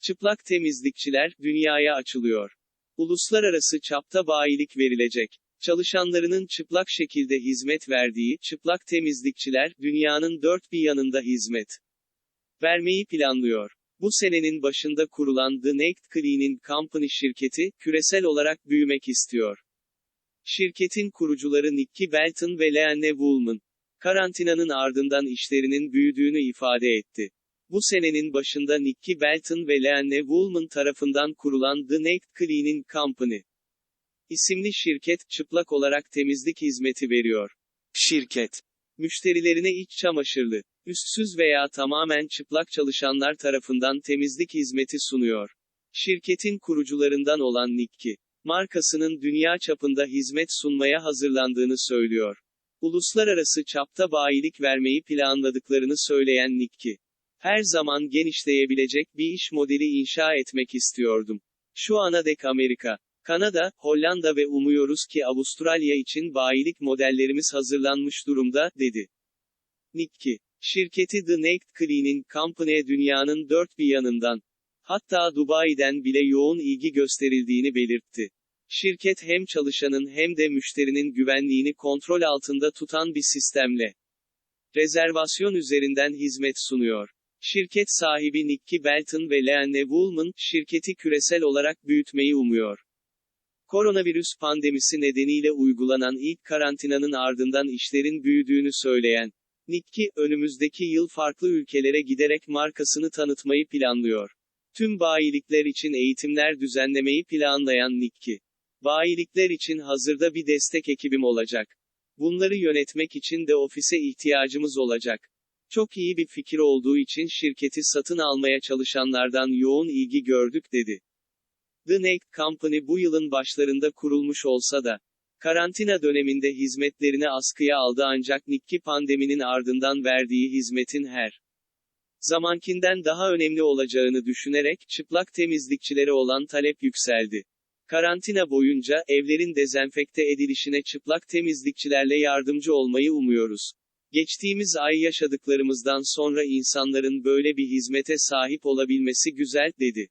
Çıplak temizlikçiler, dünyaya açılıyor. Uluslararası çapta bayilik verilecek. Çalışanlarının çıplak şekilde hizmet verdiği, çıplak temizlikçiler, dünyanın dört bir yanında hizmet vermeyi planlıyor. Bu senenin başında kurulan The Naked Cleaning Company şirketi, küresel olarak büyümek istiyor. Şirketin kurucuları Nicky Belton ve Leanne Woolman, karantinanın ardından işlerinin büyüdüğünü ifade etti. Bu senenin başında Nicky Belton ve Leanne Woolman tarafından kurulan The Naked Cleaning Company isimli şirket, çıplak olarak temizlik hizmeti veriyor. Şirket, müşterilerine iç çamaşırlı, üstsüz veya tamamen çıplak çalışanlar tarafından temizlik hizmeti sunuyor. Şirketin kurucularından olan Nicky, markasının dünya çapında hizmet sunmaya hazırlandığını söylüyor. Uluslararası çapta bayilik vermeyi planladıklarını söyleyen Nicky, her zaman genişleyebilecek bir iş modeli inşa etmek istiyordum. Şu ana dek Amerika, Kanada, Hollanda ve umuyoruz ki Avustralya için bayilik modellerimiz hazırlanmış durumda, dedi. Nicky, şirketi The Naked Cleaning Company'e dünyanın dört bir yanından, hatta Dubai'den bile yoğun ilgi gösterildiğini belirtti. Şirket hem çalışanın hem de müşterinin güvenliğini kontrol altında tutan bir sistemle rezervasyon üzerinden hizmet sunuyor. Şirket sahibi Nicky Belton ve Leanne Woolman, şirketi küresel olarak büyütmeyi umuyor. Koronavirüs pandemisi nedeniyle uygulanan ilk karantinanın ardından işlerin büyüdüğünü söyleyen Nicky, önümüzdeki yıl farklı ülkelere giderek markasını tanıtmayı planlıyor. Tüm bayilikler için eğitimler düzenlemeyi planlayan Nicky, bayilikler için hazırda bir destek ekibim olacak. Bunları yönetmek için de ofise ihtiyacımız olacak. Çok iyi bir fikir olduğu için şirketi satın almaya çalışanlardan yoğun ilgi gördük dedi. The Naked Company bu yılın başlarında kurulmuş olsa da, karantina döneminde hizmetlerini askıya aldı ancak Nicky pandeminin ardından verdiği hizmetin her zamankinden daha önemli olacağını düşünerek, çıplak temizlikçilere olan talep yükseldi. Karantina boyunca, evlerin dezenfekte edilişine çıplak temizlikçilerle yardımcı olmayı umuyoruz. Geçtiğimiz ay yaşadıklarımızdan sonra insanların böyle bir hizmete sahip olabilmesi güzel, dedi.